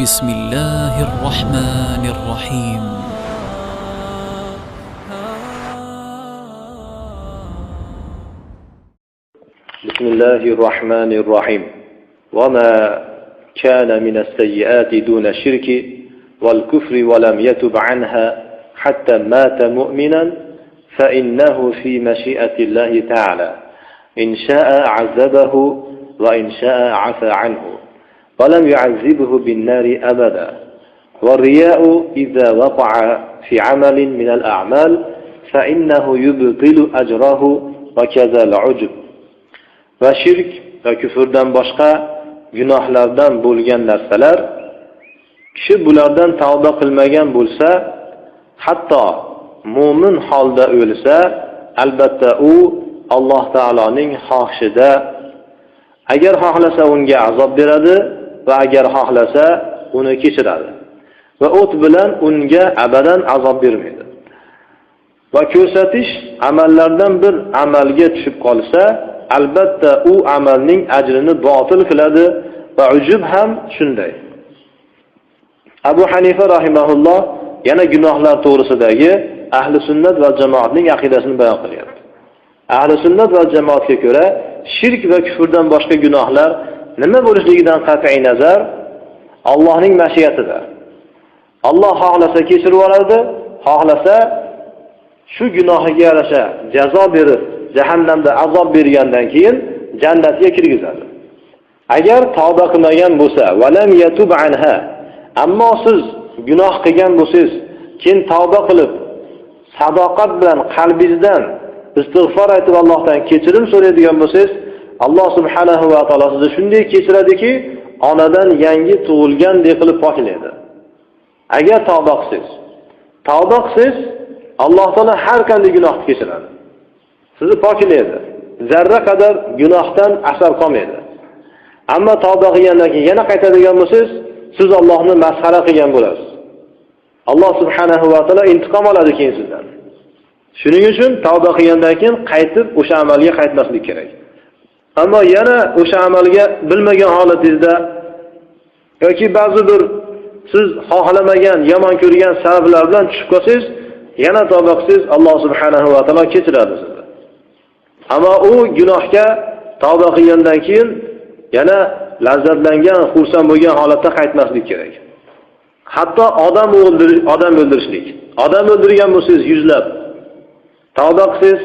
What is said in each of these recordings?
بسم الله الرحمن الرحيم. بسم الله الرحمن الرحيم. وما كان من السيئات دون الشرك والكفر ولم يتب عنها حتى مات مؤمنا فإنه في مشيئة الله تعالى. إن شاء عذبه وإن شاء عفى عنه. ولم يعذبه بالنار أبدا والرياء إذا وقع في عمل من الأعمال فإنه يبطل أجره وكذا العجب va shirk va kufrdan boshqa gunohlardan bo'lgan narsalar kishi bulardan tavba qilmagan bo'lsa hatto mo'min holda o'lsa albatta u alloh taoloning xohishida agar xohlasa unga azob beradi va agar xohlasa uni kechiradi. Va o't bilan unga abadan azob bermaydi. Va ko'rsatish amallardan bir amalga tushib qolsa albatta u amalning ajrini botil qiladi va ujub ham shunday. Abu hanifa rahimaulloh yana gunohlar to'g'risidagi ahli sunnat va jamoatning aqidasini bayon qilyapti. Ahli sunnat va jamoatga ko'ra shirk va kufrdan boshqa gunohlar nima bo'lishligidan qat'iy nazar allohning mashiyatida. Alloh xohlasa kechirib yuboradi xohlasa shu gunohiga yarasha jazo berib jahannamda azob bergandan keyin jannatga kirgizadi. Agar tavba qilmagan bo'lsa valam yatub anha ammo siz gunoh qilgan bo'lsangiz keyin tavba qilib sadoqat bilan qalbingizdan istig'for aytib allohdan kechirim so'raydigan bo'lsangiz alloh subhanahu va taolo sizni shunday kechiradiki onadan yangi tug'ilgandek qilib poklaydi agar tavba qilsangiz tavba qilsangiz alloh taolo har qanday gunohni kechiradi. Sizni poklaydi zarra qadar gunohdan asar qolmaydi. Ammo tavba qilgandan keyin yana qaytadigan bo'lsangiz siz ollohni masxara qilgan bo'lasiz. Alloh subhanahu va taolo intiqom oladi keyin sizdan. Shuning uchun tavba qilgandan keyin qaytib o'sha amalga qaytmaslik kerak. Ammo yana o'sha amalga bilmagan holatingizda yoki ba'zi bir siz xohlamagan yomon ko'rgan sabablar bilan tushib qolsangiz yana tavba qilsangiz alloh subhanahu va taolo kechiradi sizni. Ammo u gunohga tavba qilgandan keyin yana lazzatlangan xursand bo'lgan holatda qaytmaslik kerak. Hatto odam o'ldirish odam o'ldirishlik. Odam o'ldirgan bo'lsangiz yuzlab tavba qilsangiz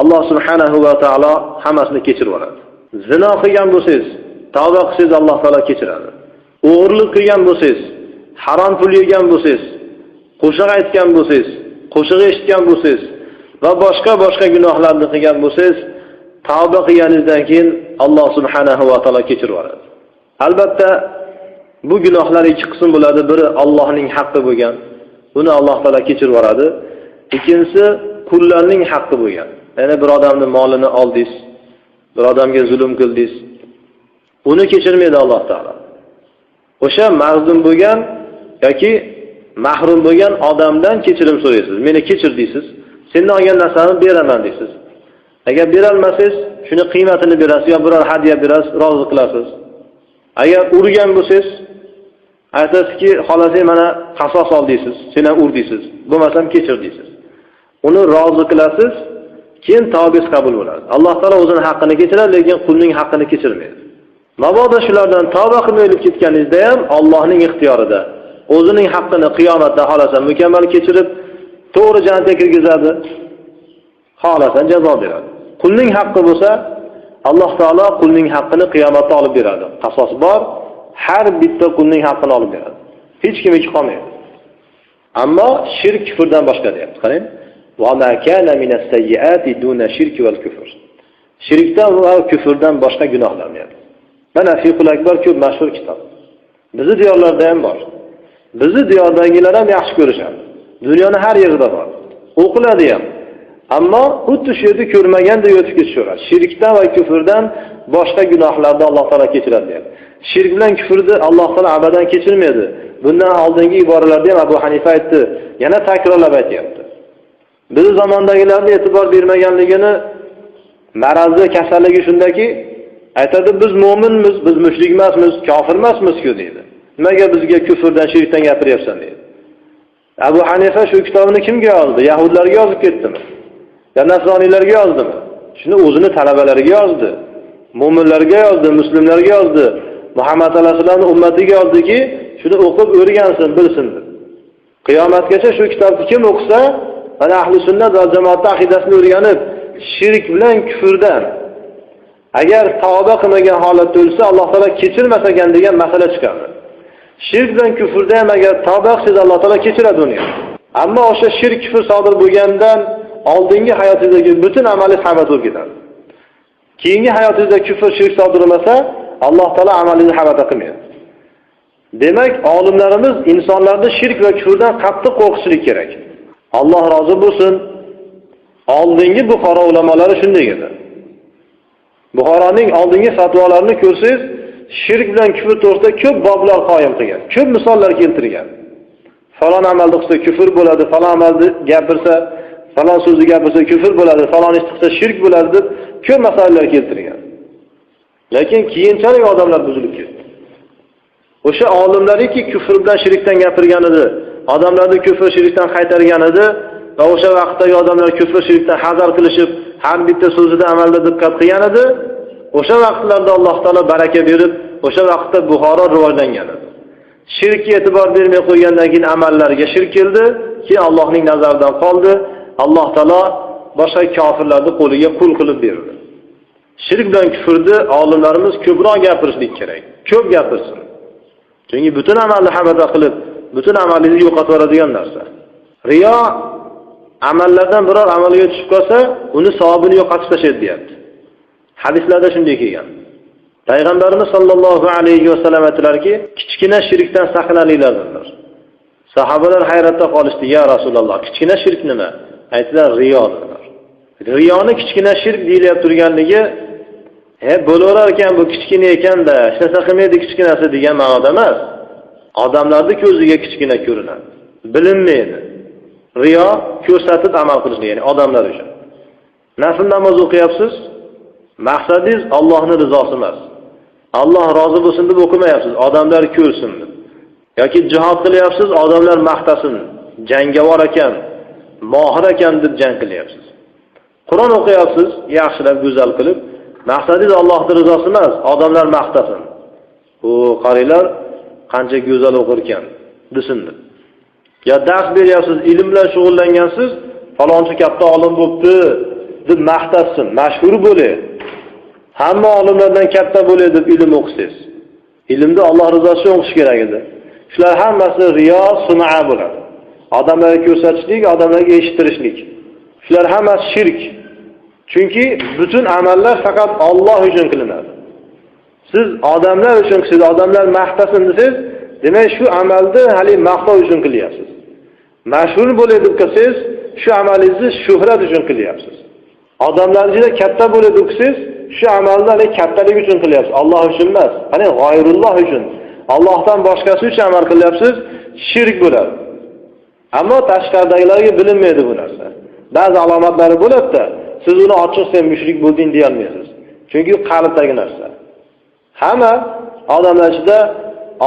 alloh subhanahu va taolo hammasini kechirib yuboradi. Zino qilgan bo'lsangiz tavba qilsangiz alloh taolo kechiradi. O'g'irlik qilgan bo'lsangiz harom pul yegan bo'lsangiz qo'shiq aytgan bo'lsangiz qo'shiq eshitgan bo'lsangiz va boshqa boshqa gunohlarni qilgan bo'lsangiz tavba qilganingizdan keyin alloh subhanahu va taolo kechirib yuboradi. Albatta bu gunohlar ikki qism bo'ladi. Biri allohning haqqi bo'lgan uni alloh taolo kechirib yuboradi. Ikkinchisi qullarning haqqi bo'lgan. Yana bir odamni molini oldingiz bir odamga zulm qildingiz uni kechirmaydi alloh taolo. O'sha mazlum bo'lgan yoki mahrum bo'lgan odamdan kechirim so'raysiz. Meni kechir deysiz. Sendan olgan narsamni beraman deysiz. Agar berolmasangiz shuni qiymatini berasiz yo biror hadya berasiz rozi qilasiz. Agar urgan bo'lsangiz aytasizki xohlasang mana qasos ol deysiz sen ham ur deysiz. Bo'lmasam kechir deysiz. Uni rozi qilasiz keyin tavbangiz qabul bo'ladi. Alloh taolo o'zini haqqini kechiradi lekin qulning haqqini kechirmaydi. Mabodo shulardan tavba qilmay o'lib ketganingizda ham ollohning ixtiyorida o'zining haqqini qiyomatda xohlasa mukammal kechirib to'g'ri jannatga kirgizadi xohlasa jazo beradi. Qulning haqqi bo'lsa alloh taolo qulning haqqini qiyomatda olib beradi. Qasos bor har bitta qulning haqqini olib beradi. Hech kimniki qolmaydi. Ammo shirk kufrdan boshqa deyapti. Qarang. Shirkdan va kufrdan boshqa gunohlar deyapti mana fiqul akbar ko'p mashhur kitob. Bizni diyorlarda ham bor. Bizni diyordagilar ham yaxshi ko'rishadi. Dunyoni har yerida bor. O'qiladi ham. Ammo xuddi shu yerda ko'rmagandek o'tib ketishaveradi. shirkdan va kufrdan boshqa gunohlarni alloh taolo kechiradi deyapti. Shirk bilan kufrni alloh taolo abadan kechirmaydi. Bundan oldingi iboralarda ham abu hanifa aytdi. Yana takrorlab aytyapti. Bizni zamondagilarni e'tibor bermaganligini marazi kasalligi shundaki aytadi biz mo'minmiz biz mushrik emasmiz kofir emasmizku deydi. Nimaga bizga kufrdan shirkdan gapiryapsan? deydi. Abu hanifa shu kitobini kimga yozdi? Yahudlarga yozib ketdimi? Yo nasroniylarga yozdimi? Shuni o'zini talabalariga yozdi. Mo'minlarga yozdi muslimlarga yozdi. Muhammad alayhissalomni ummatiga yozdiki shuni o'qib o'rgansin bilsin deb qiyomatgacha shu kitobni kim o'qisa mana ahli sunnat va jamoatni aqidasini o'rganib shirk bilan kufrdan agar tavba qilmagan holatda o'lsa alloh taolo kechirmas ekan degan masala chiqadi. Shirk bilan kufrda ham agar tavba qilsangiz alloh taolo kechiradi uni. Ammo o'sha shirk kufr sodir bo'lgandan oldingi hayotingizdagi butun amalingiz habat bo'lib ketadi. Keyingi hayotingizda kufr shirk sodir bo'lmasa alloh taolo amalingizni habata qilmaydi. Demak olimlarimiz insonlarni shirk va kufrdan qattiq qo'rqishlik kerak. Alloh rozi bo'lsin. Oldingi buxoro ulamolari shunday edi. Buxoroning oldingi fatvolarini ko'rsangiz shirk bilan kufr to'g'risida ko'p boblar qoyim qilgan ko'p misollar keltirgan. Falon amalni qilsa kufr bo'ladi falon amalni gapirsa falon so'zni gapirsa kufr bo'ladi falon ishni qilsa shirk bo'ladi deb ko'p masalalar keltirgan. Lekin keyinchalik odamlar buzilib ketdi. O'sha olimlariki kufr bilan shirkdan gapirgan edi. Odamlarni kufr shirkdan qaytargan edi va o'sha vaqtdagi odamlar kufr shirkdan hazar qilishib har bitta so'zida amalda diqqat qilgan edi. O'sha vaqtlarda alloh taolo baraka berib o'sha vaqtda buxoro rivojlangan edi. Shirkka e'tibor bermay qo'ygandan keyin amallarga shirk keldi keyin allohning nazaridan qoldi. Alloh taolo boshqa kofirlarni qo'liga qul qilib berdi. Shirk bilan kufrni olimlarimiz ko'proq gapirishlik kerak ko'p gapirsin. Chunki butun amalni habata qilib butun amalingizni yo'qotib yuboradigan narsa. Riyo amallardan biror amalga tushib qolsa uni savobini yo'qotib tashlaydi deyapti. Hadislarda shunday kelgan. Payg'ambarimiz sollallohu alayhi vasallam aytdilarki kichkina shirkdan saqlaninglar dedilar. Sahobalar hayratda qolishdi ya rasululloh kichkina shirk nima? Aytdilar riyo dedilar. Riyoni kichkina shirk deyilyapti turganligi he bo'laverar ekan bu kichkina ekanda hech narsa qilmaydi kichkinasi degan ma'noda emas. Odamlarni ko'ziga kichkina ko'rinadi bilinmaydi. Riyo ko'rsatib amal qilishlik ya'ni odamlar uchun. Nafl namoz o'qiyapsiz? Maqsadingiz ollohni rizosi emas. Alloh rozi bo'lsin deb o'qimayapsiz odamlar ko'rsin deb. Yoki jihod qilyapsiz odamlar maqtasin jangovar ekan mohir ekan deb jang qilyapsiz. Qur'on o'qiyapsiz yaxshilab go'zal qilib maqsadingiz ollohni rizosi emas odamlar maqtasin. U qaranglar qancha go'zal o'qir ekan desin deb yo dars beryapsiz ilm bilan shug'ullangansiz falonchi katta olim bo'libdi deb maqtatsin mashhur bo'lay. Hamma olimlardan katta bo'lay deb ilm o'qisangiz. Ilmni olloh rizosi uchun o'qish kerak edi. Shular hammasi riyo suna bo'ladi. Odamlarga ko'rsatishlik odamlarga eshittirishlik. Shular hammasi shirk. Chunki butun amallar faqat olloh uchun qilinadi. Siz odamlar uchun qilsangiz odamlar maqtasin desangiz demak shu amalni haligi maqtov uchun qilyapsiz. Mashhur bo'lay deb qilsangiz shu amalingizni shuhrat uchun qilyapsiz. Odamlar ichida katta bo'lay deb qilsangiz shu amalni haligi kattalik uchun qilyapsiz. Alloh uchun emas haligi g'oyrulloh uchun. Ollohdan boshqasi uchun amal qilyapsiz shirk bo'ladi. Ammo tashqaridagilarga bilinmaydi bu narsa. Ba'zi alomatlari bo'ladida siz uni ochiq sen mushrik bo'lding deyolmaysiz chunki u qalbdagi narsa. Hamma odamlar ichida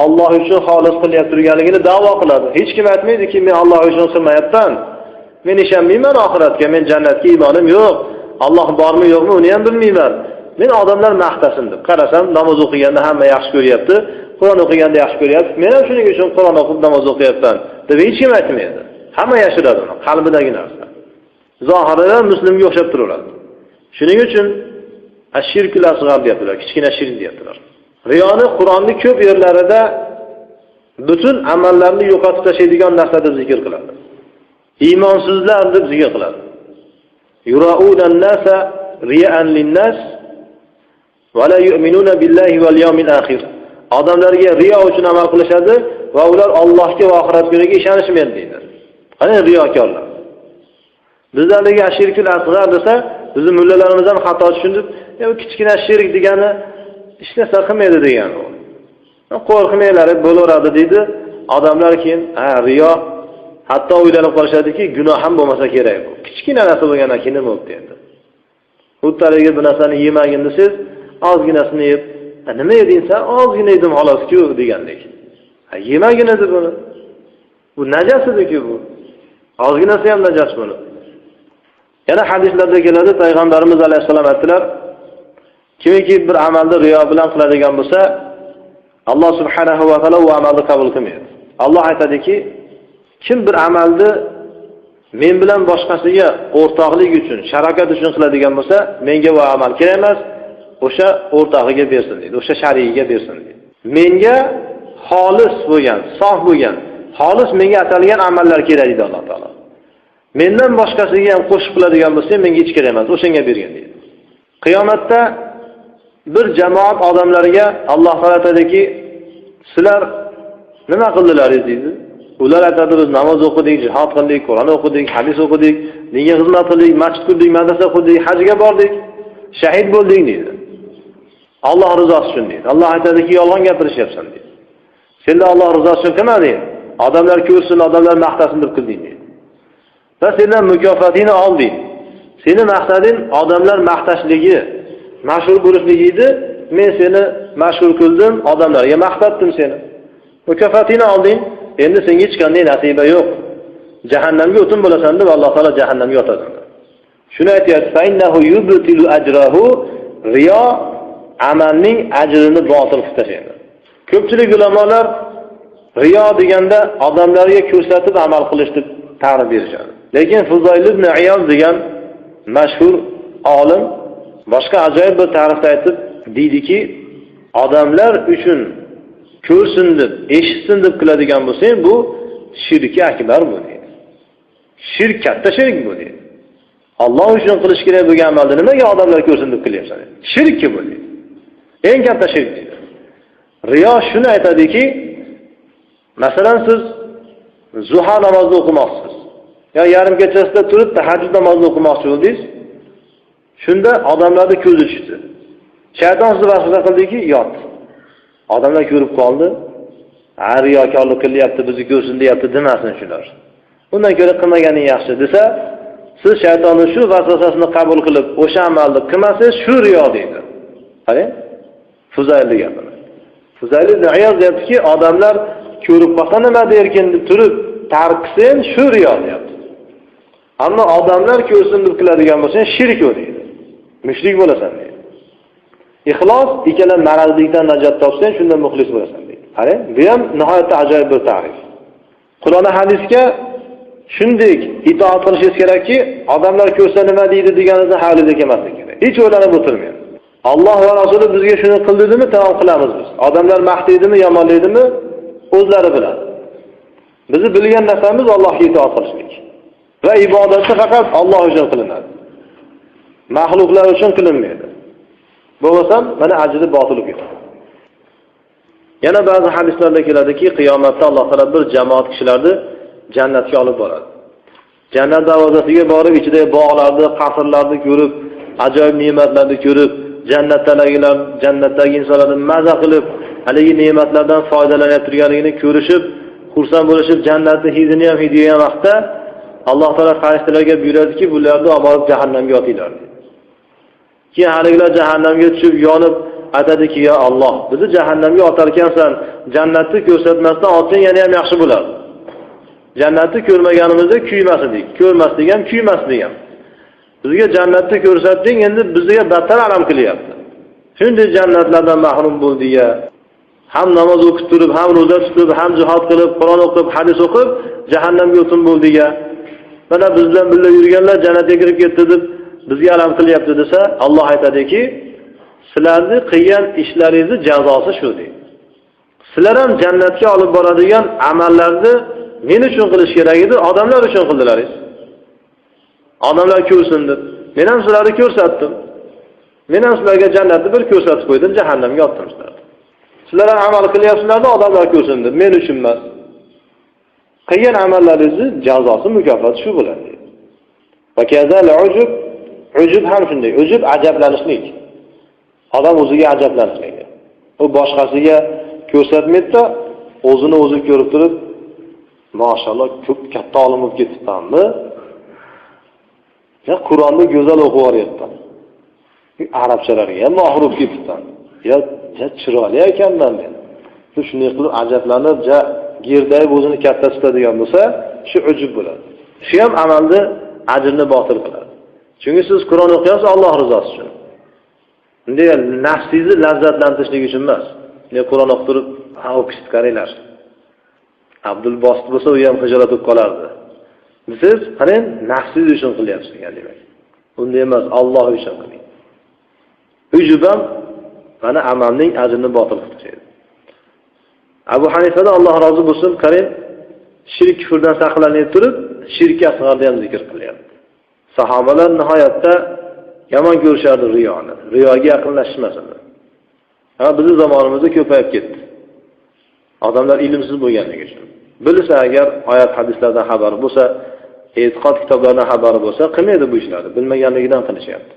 olloh uchun xolis qilyapti turganligini davo qiladi. Hech kim aytmaydiki men olloh uchun qilmayapman men ishonmayman oxiratga. Men jannatga iymonim yo'q. Olloh bormi yo'qmi uni ham bilmayman. Men odamlar maqtasin deb qarasam namoz o'qiganda hamma yaxshi ko'ryapti. Qur'on o'qiganda yaxshi ko'ryapti. Men ham shuning uchun qur'on o'qib namoz o'qiyapman deb hech kim aytmaydi. Hamma yashiradi uni qalbidagi narsa. Zohirida muslimga o'xshab turaveradi. Shuning uchun ashirkul asg'ar deyaptilar kichkina shirk deyaptilar. Riyoni qur'onni ko'p yerlarida butun amallarni yo'qotib tashlaydigan narsa deb zikr qiladi. Iymonsizlar deb zikr qiladi. Odamlarga riyo uchun amal qilishadi va ular ollohga va oxirat kuniga ishonishmaydi deydi. Qani riyokorlar? Bizlardagi ashirkul asg'ar desa bizni mullalarimiz ham xato tushunib kichkina shirk degani hech narsa qilmaydi degani u. Qo'rqmanglar bo'laveradi deydi. Odamlar keyin ha riyo. Hatto o'ylanib qolishadiki gunoh ham bo'lmasa kerak bu. Kichkina narsa bo'lgandan keyin nima bo'libdi endi? Xuddi haligi bir narsani yemagin desangiz ozginasini yeb nima yeding san ozgina yedim xolosku degandek. Yemagin edi buni. Bu najas ediku bu. Ozginasi ham najas buni. Yana hadislarda keladi payg'ambarimiz alayhissalom aytdilar kimiki bir amalni riyo bilan qiladigan bo'lsa alloh subhanahu va taolo u amalni qabul qilmaydi. Alloh aytadiki kim bir amalni men bilan boshqasiga o'rtoqlik uchun sharokat uchun qiladigan bo'lsa menga bu amal kerak emas o'sha o'rtog'iga bersin deydi o'sha sharigiga bersin deydi. Menga xolis bo'lgan sof bo'lgan xolis menga atalgan amallar kerak deydi alloh taolo. Mendan boshqasiga ham qo'shib qiladigan bo'lsa menga hech kerak emas o'shanga bergin deydi. Qiyomatda bir jamoat odamlarga alloh taolo aytadiki sizlar nima qildilaringiz deydi ular aytadi biz namoz o'qidik jihod qildik qur'on o'qidik hadis o'qidik dinga xizmat qildik masjid qurdik madrasa qurdik hajga bordik shahid bo'ldik deydi. Alloh rizosi uchun deydi. Alloh aytadiki yolg'on gapirishyapsan deydi. Senda alloh rizosi uchun qilmading odamlar ko'rsin odamlar maqtasin deb qilding deydi. Va sendan mukofotingni olding seni maqsading odamlar maqtashligi. Mashhur bo'lishlik edi men seni mashhur qildim odamlarga maqtatdim seni. Mukofotingni olding endi senga hech qanday nasiba yo'q. Jahannamga o'tin bo'lasan deb alloh taolo jahannamga yotadi. Shuni aytyapti riyo amalning ajrini botil qilib tashlaydi ko'pchilik ulamolar riyo deganda odamlarga ko'rsatib amal qilish deb ta'rif berishadi. Lekin fuzoyl ibn ayoz degan mashhur olim boshqa ajoyib bir ta'rifda aytib deydiki odamlar uchun ko'rsin deb eshitsin deb qiladigan bo'lsang bu shirki akbar bu deydi shirk katta shirk bu deydi olloh uchun qilish kerak bo'lgan amalni nimaga odamlar ko'rsin deb qilyapsan shirkki bu deydi eng katta shirk deydi riyo shuni aytadiki masalan siz zuha namozni o'qimoqchisiz. Yo yarim kechasida turib tahajjud namozni o'qimoqchi bo'ldingiz shunda odamlarni ko'zi tushdi. Shayton sizni vasvasa qildiki yot. Odamlar ko'rib qoldi. Ha riyokorlik qilyapti bizni ko'rsin deyapti demasin shular? Undan ko'ra qilmaganing yaxshi desa siz shaytonni shu vasvasasini qabul qilib o'sha amalni qilmasangiz shu riyo deydi. Qarang fuzaylni gapini fuzayl ibn ayoz deyaptiki odamlar ko'rib qolsa nima derkin deb turib tark qilsang shu riyo deyapti. Ammo odamlar ko'rsin deb qiladigan bo'lsang shirk u deydi. Mushrik bo'lasan deydi. Ixlos ikkala marazlikdan najot topsang shunda muxlis bo'lasan deydi. Qarang bu ham nihoyatda ajoyib bir ta'rif. Qur'oni hadisga shunday itoat qilishingiz kerakki odamlar ko'rsa nima deydi deganizni havliga kelmaslik kerak. Hech o'ylanib o'tirmang alloh va rasuli bizga shuni qil dedimi tamom qilamiz biz. Odamlar maqtaydimi yomonlaydimi o'zlari biladi. Bizni bilgan narsamiz allohga itoat qilishlik. Va ibodatni faqat olloh uchun qilinadi. Maxluqlar uchun qilinmaydi. Bo'lmasam mana ajri botil ketadi yana ba'zi hadislarda keladiki qiyomatda alloh taolo bir jamoat kishilarni jannatga olib boradi. Jannat darvozasiga borib ichidagi bog'larni qasrlarni ko'rib ajoyib ne'matlarni ko'rib jannatdagilar jannatdagi insonlarni maza qilib haligi ne'matlardan foydalanib turganligini ko'rishib xursand bo'lishib jannatni hidini ham hidlagan vaqtda alloh taolo farishtalarga buyuradiki bularni olib borib jahannamga otinglar. Keyin haligilar jahannamga tushib yonib aytadiki yo olloh bizni jahannamga otarkansan jannatni ko'rsatmasdan otsang yana ham yaxshi bo'lardi jannatni ko'rmaganimizda kuymas edik ko'rmaslik ham kuymaslik ham bizga jannatni ko'rsatding endi bizga battar alam qilyapti. Shunday jannatlardan mahrum bo'ldik ya. Ham namoz o'qib turib ham ro'za tutib ham jihod qilib qur'on o'qib hadis o'qib jahannamga o'tin bo'ldik ya. Mana biz bilan birga yurganlar jannatga kirib ketdi deb bizga alam qilyapti desa alloh aytadiki sizlarni qilgan ishlaringizni jazosi shu deydi. Sizlar ham jannatga olib boradigan amallarni men uchun qilish kerak edi odamlar uchun qildilaringiz odamlar ko'rsin deb men ham sizlarni ko'rsatdim. Men ham sizlarga jannatni bir ko'rsatib qo'ydim jahannamga otdim sizlarni sizlar ham amal qilyapsizlarda odamlar ko'rsin deb men uchun emas. Qilgan amallaringizni jazosi mukofoti shu bo'ladi ujub ham shunday ujub ajablanishlik. Odam o'ziga ajablanmaydi u boshqasiga ko'rsatmaydida o'zini o'zi ko'rib turib mashalloh ko'p katta olim bo'lib ketibmanmi qur'onni go'zal o'qib yuboryapman arabchalarga ham mohir bo'lib ketibman yo chiroyli ekanman men. Shunday qilib ajablanib ja gerdayib o'zini katta tutadigan bo'lsa shu ujub bo'ladi. Shu ham amalni ajrni botil qiladi. Chunki siz qur'on o'qiyapsiz alloh rizosi uchun. Bunday nafsingizni lazzatlantirishlik uchun emas. Qur'on o'qib turib ha o'qishni qaranglar abdul bosit bo'lsa u ham hijolat bo'lib qolardi. Siz qarang nafsingiz uchun qilyapsiz demak. Unday emas olloh uchun qiling. Ujub ham mana amalning ajrini botil qilib tashlaydi abu hanifada alloh rozi bo'lsin qarang shirk kufrdan saqlanib turib shirki asg'arni ham zikr qilyapti. Sahobalar nihoyatda yomon ko'rishardi riyoni. Riyoga yaqinlashishmasini ha bizni zamonimizda ko'payib ketdi. Odamlar ilmsiz bo'lganligi uchun. Bilsa agar oyat hadislardan xabari bo'lsa e'tiqod kitoblaridan xabari bo'lsa qilmaydi bu ishlarni. Bilmaganligidan qilishyapti.